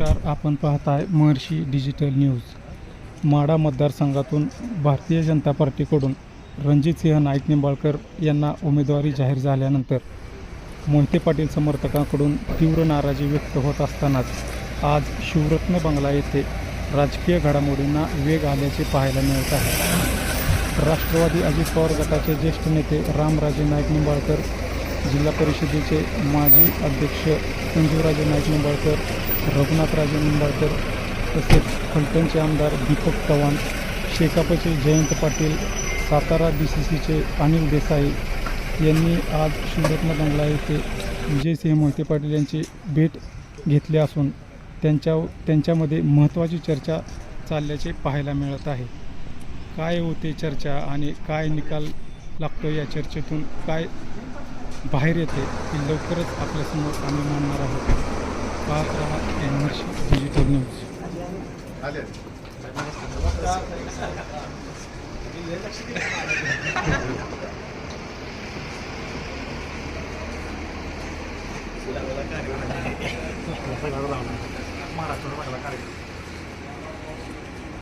नमस्कार आपण पाहताय महर्षी डिजिटल न्यूज. माडा मतदारसंघातून भारतीय जनता पार्टीकडून रणजितसिंह नाईक निंबाळकर यांना उमेदवारी जाहीर झाल्यानंतर मोहिते पाटील समर्थकांकडून तीव्र नाराजी व्यक्त होत असतानाच आज शिवरत्न बंगला येथे राजकीय घडामोडींना वेग आल्याचे पाहायला मिळत आहे. राष्ट्रवादी अजित पवार गटाचे ज्येष्ठ नेते रामराजे नाईक निंबाळकर जिल्हा परिषदेचे माजी अध्यक्ष संजीवराजे नाईक निंबाळकर रघुनाथराजे निंबाळकर तसेच फलटणचे आमदार दीपक चव्हाण शेकापचे जयंत पाटील सातारा बी सी सीचे अनिल देसाई यांनी आज शिवरत्न बंगला येथे विजयसिंह मोहिते पाटील यांची भेट घेतली असून त्यांच्या त्यांच्यामध्ये महत्त्वाची चर्चा चालल्याचे पाहायला मिळत आहे. काय होते चर्चा आणि काय निकाल लागतो या चर्चेतून काय बाहेर येते ती लवकरच आपल्यासमोर आम्ही मानणार आहोत. पाहत राहा एनर्जी डिजिटल न्यूज. महाराष्ट्र